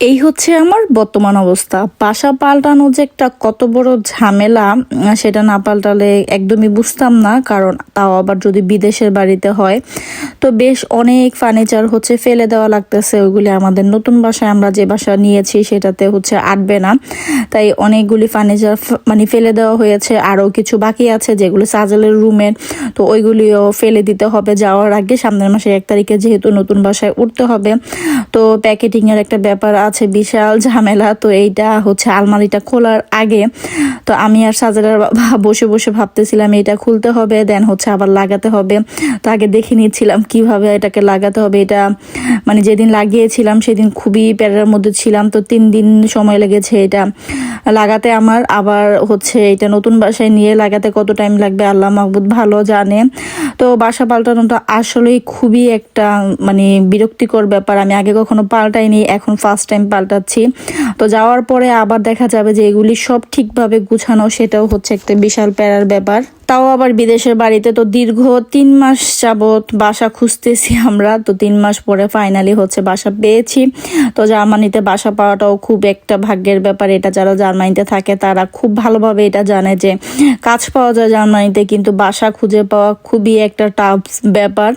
এই হচ্ছে আমার বর্তমান অবস্থা। বাসা পাল্টানো যে একটা কত বড় ঝামেলা, সেটা না পাল্টালে একদমই বুঝতাম না, কারণ তাও আবার যদি বিদেশের বাড়িতে হয়, তো বেশ অনেক ফার্নিচার হচ্ছে ফেলে দেওয়া লাগতেছে, ওইগুলি আমাদের নতুন বাসায় আমরা যে বাসা নিয়েছি সেটাতে হচ্ছে আটবে না। তাই অনেকগুলি ফার্নিচার মানে ফেলে দেওয়া হয়েছে, আরও কিছু বাকি আছে যেগুলো সাজেলের রুমের, তো ওইগুলিও ফেলে দিতে হবে যাওয়ার আগে সামনের মাসের এক তারিখে যেহেতু নতুন বাসায় উঠতে হবে। তো প্যাকেটিংয়ের একটা ব্যাপার আছে, বিশাল ঝামেলা। তো এইটা হচ্ছে আলমারিটা খোলার আগে। তো আমি আর সাজারার বাবা বসে বসে ভাবতেছিলাম এটা খুলতে হবে, দেন হচ্ছে আবার লাগাতে হবে। তো আগে দেখে নিচ্ছিলাম কীভাবে এটাকে লাগাতে হবে। এটা মানে যেদিন লাগিয়েছিলাম সেদিন খুবই প্যারার মধ্যে ছিলাম। তো তিন দিন সময় লেগেছে এটা লাগাতে আমার। আবার হচ্ছে এটা নতুন বাসায় নিয়ে লাগাতে কত টাইম লাগবে আল্লাহ মাহবুদ ভালো জানে। তো বাসা পাল্টানোটা আসলেই খুবই একটা মানে বিরক্তিকর ব্যাপার। আমি আগে কখনো পাল্টাইনি, এখন ফার্স্ট টাইম পাল্টাচ্ছি। তো যাওয়ার পরে আবার দেখা যাবে যে এগুলি সব ঠিকভাবে গুছানো, সেটাও হচ্ছে একটা বিশাল প্যারার ব্যাপার। তাও আবার বিদেশের বাড়িতে। তো দীর্ঘ তিন মাস যাবৎ বাসা খুঁজতেছি আমরা। তো তিন মাস পরে ফাইনালি হচ্ছে বাসা পেয়েছি। তো জার্মানিতে বাসা পাওয়াটাও খুব একটা ভাগ্যের ব্যাপার। এটা যারা জার্মানিতে থাকে, তারা খুব ভালোভাবে এটা জানে যে কাজ পাওয়া যায় জার্মানিতে, কিন্তু বাসা খুঁজে পাওয়া খুবই একটা টাফ ব্যাপার।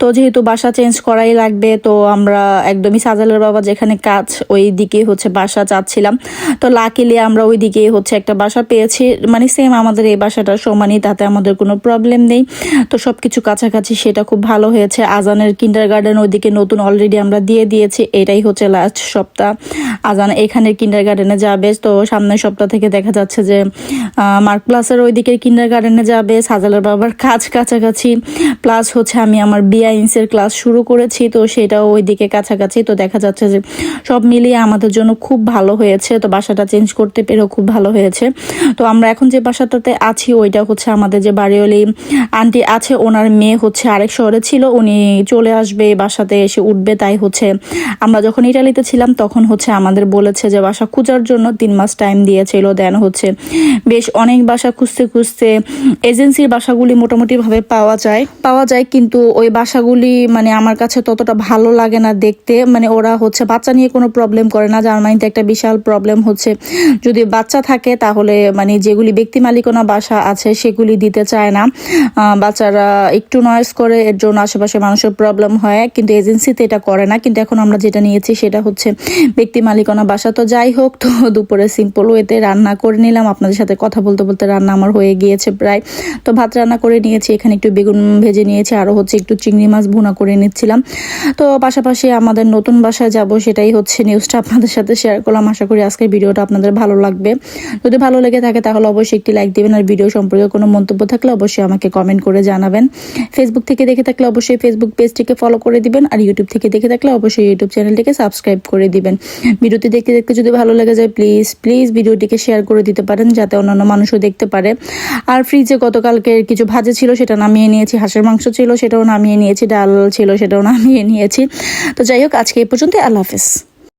তো যেহেতু বাসা চেঞ্জ করাই লাগবে, তো আমরা একদমই সাজালের বাবা যেখানে কাজ, ওই দিকেই হচ্ছে বাসা চাচ্ছিলাম। তো লাকিলি আমরা ওই দিকেই হচ্ছে একটা বাসা পেয়েছি। মানে সেম আমাদের এই বাসাটার সমানই তাতে আমাদের কোনো প্রবলেম নেই। তো সব কিছু কাছাকাছি সেটা খুব ভালো হয়েছে। আজানের কিন্ডার গার্ডেন ওইদিকে নতুন অলরেডি আমরা দিয়ে দিয়েছি। এটাই হচ্ছে লাস্ট সপ্তাহ। আজান এখানের কিন্ডার গার্ডেনে যাবে। তো সামনের সপ্তাহ থেকে দেখা যাচ্ছে যে মার্ক প্লাসের ওইদিকে কিন্ডার গার্ডেনে যাবে। সাজালের বাবার কাজ কাছাকাছি। প্লাস হচ্ছে আমি আমার বিআইন্সের ক্লাস শুরু করেছি। তো সেটাও ওইদিকে কাছাকাছি। তো দেখা যাচ্ছে যে, সব মিলিয়ে আমাদের জন্য খুব ভালো হয়েছে। তো বাসাটা চেঞ্জ করতে পেরেও খুব ভালো হয়েছে। তো আমরা এখন যে বাসাটাতে আছি, ওইটা হচ্ছে আমাদের যে বাড়িওয়ালি আন্টি আছে, ওনার মেয়ে হচ্ছে আরেক শহরে ছিল, উনি চলে আসবে বাসাতে, এসে উঠবে, তাই হচ্ছে আমরা যখন ইটালিতে ছিলাম, তখন হচ্ছে আমাদের বলেছে যে বাসা খোঁজার জন্য তিন মাস টাইম দিয়েছিল দেন হচ্ছে বেশ অনেক বাসা খুঁজতে খুঁজতে এজেন্সির বাসাগুলি মোটামুটিভাবে পাওয়া যায়। পাওয়া যায় কিন্তু ওই বাসাগুলি মানে আমার কাছে ততটা ভালো লাগে না দেখতে মানে ওরা হচ্ছে বাচ্চা নিয়ে কোনো প্রবলেম করে না, জার্মানিতে একটা বিশাল প্রবলেম হচ্ছে। যদি বাচ্চা থাকে তাহলে মানে যেগুলি ব্যক্তি মালিকানা বাসা আছে, সেগুলি দিতে চায় না। বাচ্চারা একটু নয়েজ করে, এর জন্য আশেপাশে মানুষের প্রবলেম হয়, কিন্তু এজেন্সিতে এটা করে না। কিন্তু এখন আমরা যেটা নিয়েছি সেটা হচ্ছে ব্যক্তি মালিকানা বাসা। তো যাই হোক, তো দুপুরে সিম্পল ওয়েতে রান্না করে নিলাম। আপনাদের সাথে কথা বলতে বলতে রান্না আমার হয়ে গিয়েছে প্রায়। তো ভাত রান্না করে নিয়েছি, এখানে একটু বেগুন ভেজে নিয়েছি আরও হচ্ছে একটু চিংড়ি মাছ ভুনা করে নিচ্ছিলাম। তো পাশাপাশি আমাদের নতুন বাসায় যাব, সেটাই হচ্ছে নিউজটা আপনাদের সাথে শেয়ার করলাম। আশা করি আজকের ভিডিওটা আপনাদের ভালো লাগবে। যদি ভালো লেগে থাকে, তাহলে অবশ্যই একটি লাইক দিবেন। আর ভিডিও সম্পর্কে কোনো মন্তব্য থাকলে অবশ্যই আমাকে কমেন্ট করে জানাবেন। ফেসবুক থেকে দেখে থাকলে অবশ্যই ফেসবুক পেজটিকে ফলো করে দিবেন আর ইউটিউব থেকে দেখে থাকলে অবশ্যই ইউটিউব চ্যানেলটিকে সাবস্ক্রাইব করে দিবেন। ভিডিওটি দেখতে দেখতে যদি ভালো লেগে যায় প্লিজ প্লিজ ভিডিওটিকে শেয়ার করে দিতে পারেন যাতে অন্যান্য মানুষও দেখতে পারে। আর ফ্রিজে গতকালকে কিছু ভাজা ছিল সেটা নামিয়ে নিয়েছি, হাঁসের মাংস ছিল সেটাও নামিয়ে নিয়েছি, ডাল ছিল সেটাও নামিয়ে নিয়েছি। তো যাই হোক, আজকে এই পর্যন্ত আল্লাহ হাফেজ।